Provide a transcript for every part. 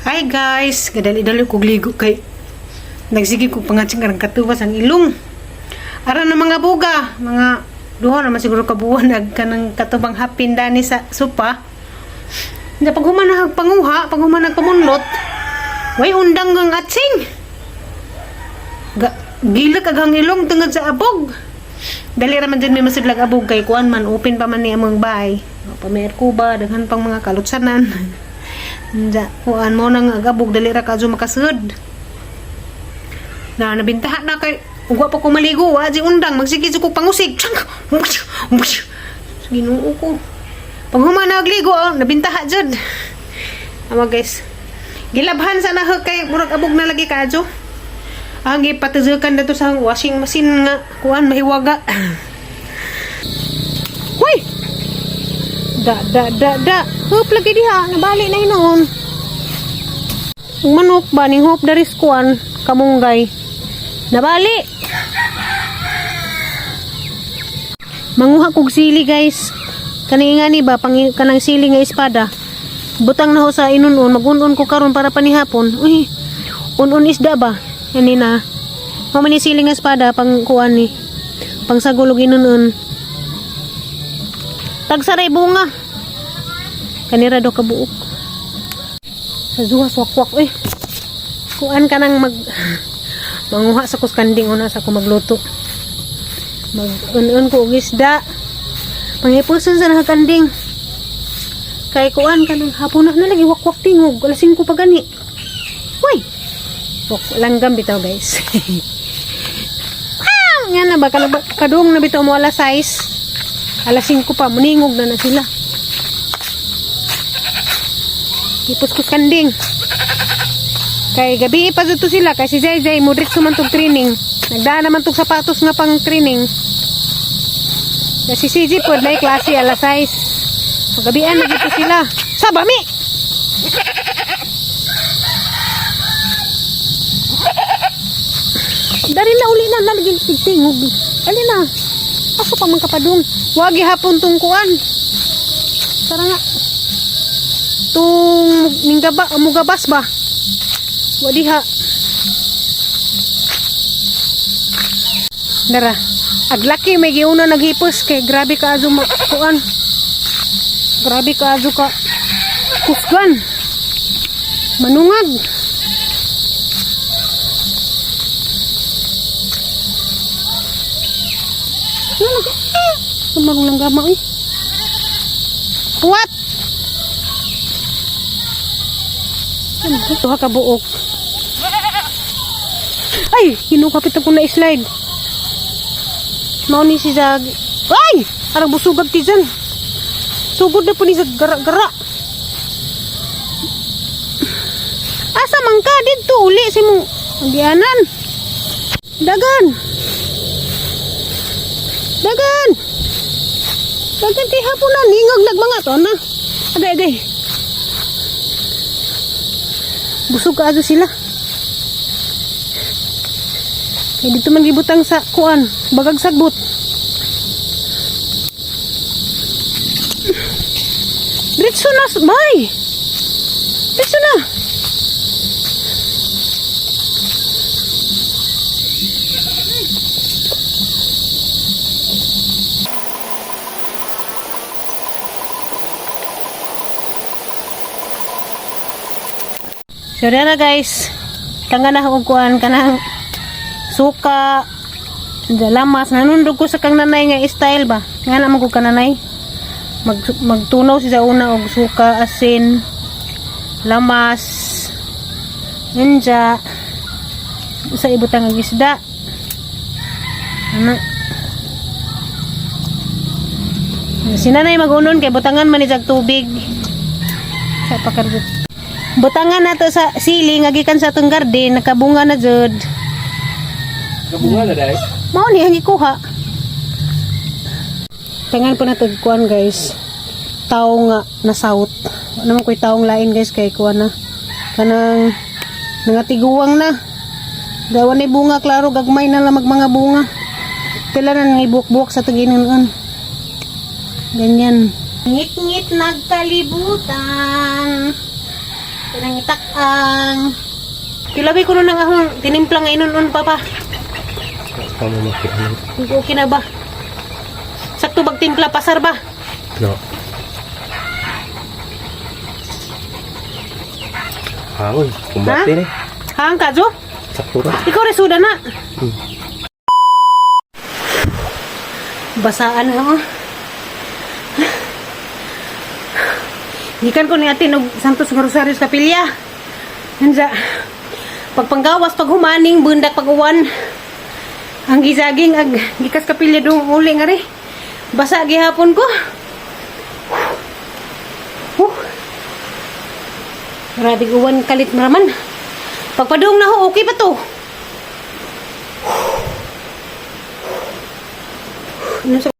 Hi guys, gadali-dali ko ligo kay nagsige ko pangatsing karang katuwas ang ilong. Ara na mga buga, mga duha naman siguro kabuan nag kanang katubang hapin dani sa supa. Na pag humanahag panguha, pag humanahag pamunlot, way undang ang atsing. Ga, gila kagang ilong tungod sa abog. Dali raman din may masidlag abog kay kuan man open pa man ni among bahay. Pamer kuba daghan pang mga kalutsanan. Nda, kuan mo nang agabog dali ra kadyo makasud. Na nabintaha na kay ugwa pa ko maligo, wa di undang magsige ko pangusig. Ginoo ko. Pag human nagligo, oh, nabintaha jud. Ama guys. Gilabhan sa na kay murag abog na lagi kadyo. Ang ipatuzukan na to sa washing machine nga kuan mahiwaga. Da, da, da, da. Hop lagi diha. Nabali na hinoon. Ang manok ba ning hop dari skuan kamunggay. Nabali. Manguha kog sili guys. Kani nga ni ba pang kanang sili nga espada. Butang na ho sa inunon magunon ko karon para panihapon. Uy. Unon isda ba? Yan na. Mama ni sili nga espada pang kuan ni. Pang sagulog inunon. Tagsaray bunga. Kanira do kabuok. Sa zuwas wakwak eh. Kuan ka nang mag manguha sa kuskanding una sa ko magluto. Mag un ko og isda. Pangipuson sa nakakanding. Kay kuan ka nang hapon na nalagi wakwak tingog. Alas 5 pa gani. Uy! Langgam bitaw guys. ah! Nga na ba? Kadung na bitaw mo alas 6. Alas 5 pa, muningog na na sila. Ipuskus kanding. Kay gabi pa dito sila, kay si Zay Zay, mo diretso man tog training. Nagdaan naman tog sapatos nga pang training. Kay si CJ po, may klase alas 6. Magabian na dito sila. Sabami! Dari na uli na nalagin tigtingog. Ali na. Ako pa man kapadung. Wagi hapon tong kuan. Tara nga. Tung ninggaba mugabas ba? Wadi ha. Dara. Aglaki may giuna naghipos kay grabe ka azo kuan. Grabe ka azo ka. Kusgan. Manungag. Sumarong lang gama eh. Ba? Ito ka buok. Ay! Hinukapit ako na slide. Mao ni si Zag. Ay! Arang busugag ti dyan. Sugod na po ni Zag gara-gara. Asa man ka? Dito uli si mong Dianan. Dagan. Dagan. Dagan ti hapon na. Ningog to na. Agay, agay. Busog ka ato sila. Kaya dito man gibutang sa kuan, bagag sagbot. Diretso na, bay! Diretso na! So, na guys. Tanga na akong kuan kanang suka dalamas nanundog ko sa kang nanay nga style ba? Nga naman ko kananay mag magtunaw siya una og suka asin lamas ninja sa ibutang ang isda. Ano? Si nanay magunon kay butangan man ni tubig. Sa pakargot butangan nato sa sili nga gikan sa atong garden nakabunga na jud Kabunga na dahil. Mao ni ang ikuha. Tangan po na to kuan guys. Tao nga na south. Ano naman ko'y taong lain guys kay kuan na. Kanang nangatiguwang na. Gawa ni bunga klaro gagmay na lang mag mga bunga. Pila na nang ibuk-buok sa taginunon. Ganyan. Ngit-ngit nagkalibutan. Kanang itak ang Kilabi ko nun ang ahong tinimplang nga inunon pa pa. Pamamaki. Ano? Hindi okay na ba? Sakto bag timpla pasar ba? No. Hangon. Kumbati Ha? ni. Hang ka, Jo? Sakto ra. Ikaw rin suda na. Hmm. Basaan ha Gikan ko ni ate og Santos Rosario sa Kapilya. Hansa. Pagpanggawas pag humaning bundak pag uwan. Ang gisaging ag gikas kapilya dong uli nga ri. Basa gihapon ko. Huh. Grabe uwan kalit maraman. Pagpadung na ho, okay pa to. Ano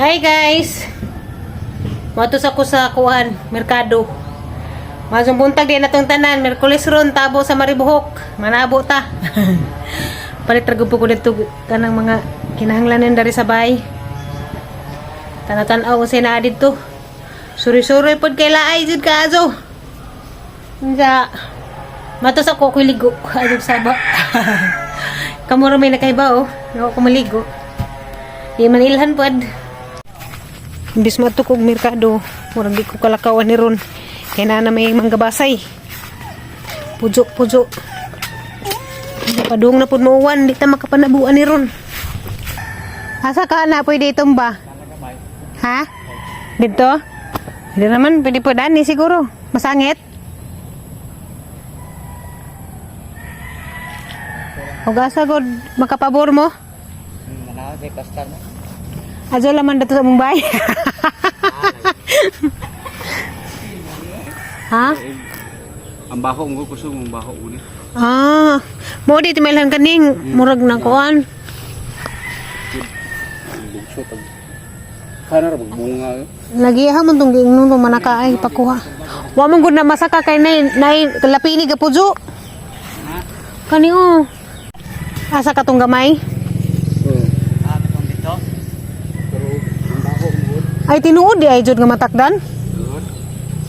Hi guys! Matos ako sa kuhan, merkado. Masong buntag din natong tanan, Merkulis ron, tabo sa Maribuhok. Manabo ta. Palit rago po ko dito kanang mga kinahanglanan dari sa bay. Tanatan-aw ko na dito. Suri-suri pod kay laay jud ka azo. Nga, matos ako ko ligo. Ayun saba. Kamuro may nakaiba oh. Ako ko maligo. Di man ilhan pod. Imbis matukog merkado, murag di ko kalakawan ni ron. Kaya na na may manggabasay. Pujo, pujo. Padung na po nuwan, di ta makapanabuan ni ron. Asa ka na pwede itong ba? Ha? Dito? Hindi naman, pwede po dani siguro. Masangit? O gasa god makapabor mo? Ajo laman dato sa Mumbai. ha? Ang baho mo gusto mong baho uli. Ah, mo di timelhan kaning murag na kuan. Kana ra bunga. Lagi ha man tong giingnon tong manaka ay pakuha. Wa man gud na masaka kay nay nay kalapini ga pujo. Kani oh. Asa ka tong gamay? Mo. Ay tinuod di ay jud nga matakdan.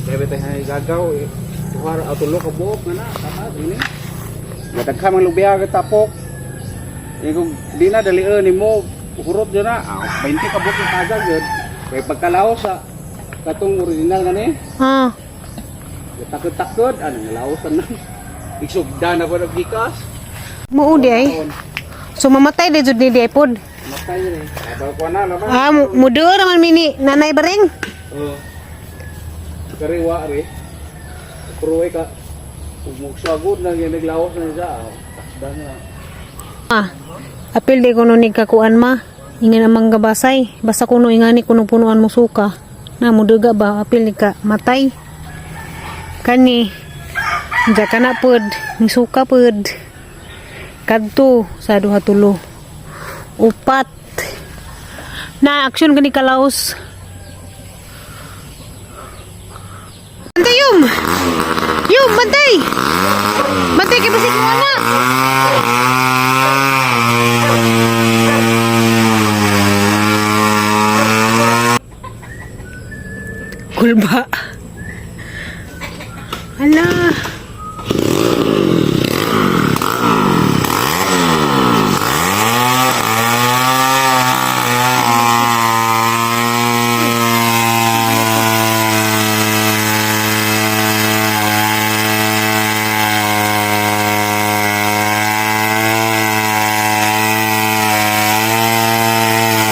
Kaya betay hay gagaw eh. Tuhar ato lo ka buok na na. Tama ini. Gatagka man lubiya ka tapok. Eh kung di na dali ni mo hurot dyan na. Ah, 20 ka buok yung kagag yun. Kaya pagkalaw sa katong original nga ni. Ah, Takot-takot. Ano, nalaosan na. Igsugda na ba naggikas? mo di ay. So mamatay di jud ni di ay pod. Matay rin. Abal ko na naman. Ah, mu- mudo naman mini nanay baring. Oo. Kariwa rin. Pruwe ka. Umugsagod na yung naglawas na siya. Takda na. Ah, apil di kuno ni kakuan ma. Ingin namang gabasay. Basta kuno ingani kuno punuan mo suka. Na muduga ba apil ni ka matay. Kani. Diya ka na pod. Ni suka pod. Kadto sa duha tulo. Upat. Na action gani kalaos. Bantay yum! Yum, bantay! Bantay kay basig mo na! Kulba. Ala.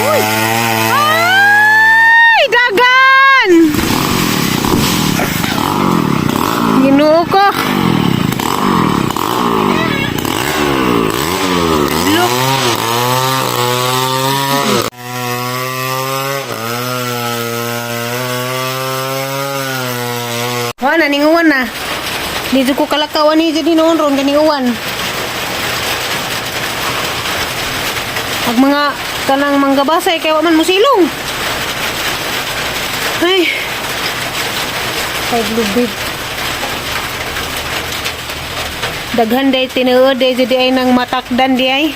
Uy! Ay! Dagan! Ginoo ko. Look. Wala, ninguwan na. Dito ko kalakawan ni jadi noon ron, ganinguwan. Ang mga kanang manggabasay kay wa man musilong. Ay. Ay lubid. Daghan day tinuod day jadi ay nang matakdan di ay.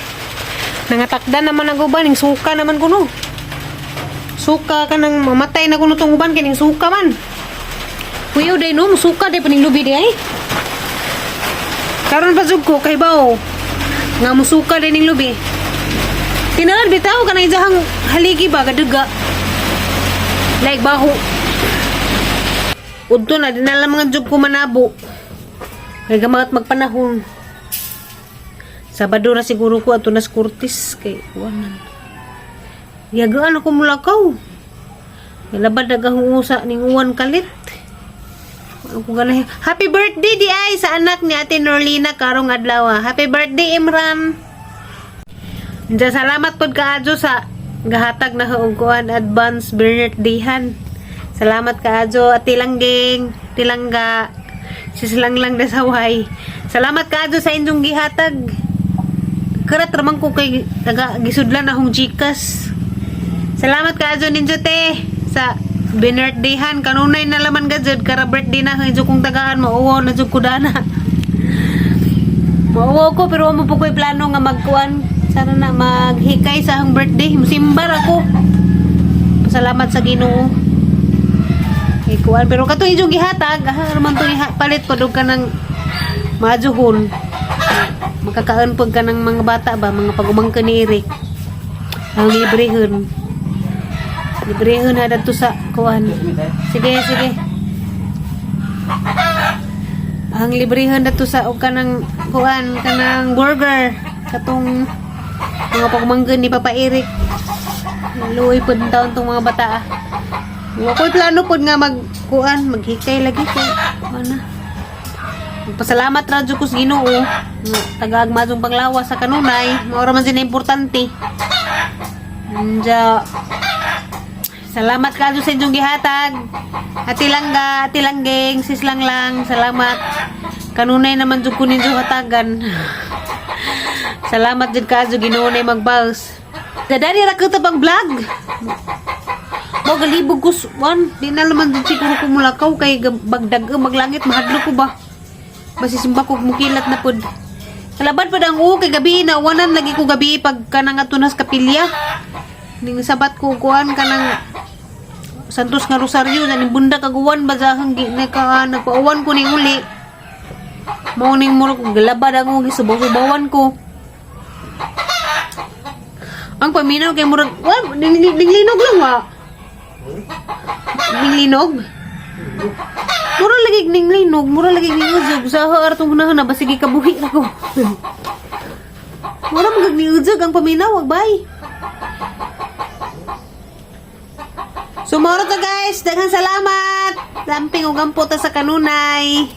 Nangatakdan naman ang uban, ning suka naman kuno. Suka ka nang mamatay na kuno tong uban kining suka man. Kuya, day no, musuka day paning lubi day. Karon pa jud ko kay bao. Nga musuka day ning lubi. Tinalan bitaw ka na ijahang haligi ba kaduga. Like baho. Udto na dinala mga jug ko manabo. Kay gamangat magpanahon. Sabado na siguro ko ato nas kurtis kay wanan. Yagaan ako mulakaw. Nalabad nagahungusa ning uwan kalit. Ano? Happy birthday di ay sa anak ni Ate Norlina karong adlaw. ah. Happy birthday Imran. Diyan salamat pod kaadyo sa gahatag na huguan advance birthdayhan. Salamat kaadyo at tilangging, tilangga, sislanglang na saway. Salamat kaadyo sa inyong gihatag. Karat ramang ko kay taga gisudlan akong jikas. Salamat kaadyo ninyo te sa binirthdayhan kanunay na laman gajud kara birthday na kay kung tagaan mauwo na jud ko dana. Ko pero mo po ko'y plano nga magkuan sana na maghikay sa akong birthday musimbar ako. Salamat sa Ginoo. Kay kuan pero kato inyong gihatag ah naman to palit pa ka ng majuhon. Makakaon pag ka ng mga bata ba mga pagumang kaniri. Ang librehon. Librehon na dito sa kuan. Sige, sige. Ang librehon dito sa o kanang kuan kanang burger katong mga pagmanggan ni Papa Eric. Luoy pod taon tong mga bata. ah. Wa ko'y plano pod nga mag kuan maghikay lagi kay ana. Pasalamat ra jud ko sa Ginoo. nga Tagaagma jud panglawas sa kanunay, ra man sina importante. Anja Salamat ka sa inyong gihatag. Ati langga, ati langgeng, sislang lang. Salamat. Kanunay naman jud ko ninyo hatagan. Salamat jud ka jud ginunay magbaws. Dadari ra ko pang vlog. Mo galibog ko one, di na naman jud siguro ko kay bagdag eh, maglangit mahadlo ko ba. Basi simba ko mukilat na pud. Kalaban pa ang uo kay gabi na wanan lagi ko gabi pag kanang atunas kapilya. Ning sabat ko kuan kanang Santos nga Rosario na ning bunda kaguwan ba dahang gi na ka nagpauwan ko ning uli. Mao ning muro ko galabad ako gisubaw-subawan ko. Ang paminaw kay murag wa ning, ning, ning linog lang wa. Ning linog. Mura lagi ning linog, mura lagi ning uzog sa hartong hunahon na basigi kabuhi na ko. Mura magag ni uzog ang paminaw, wag bay. Sumoro to guys, daghang salamat. Lamping og ampo ta sa kanunay.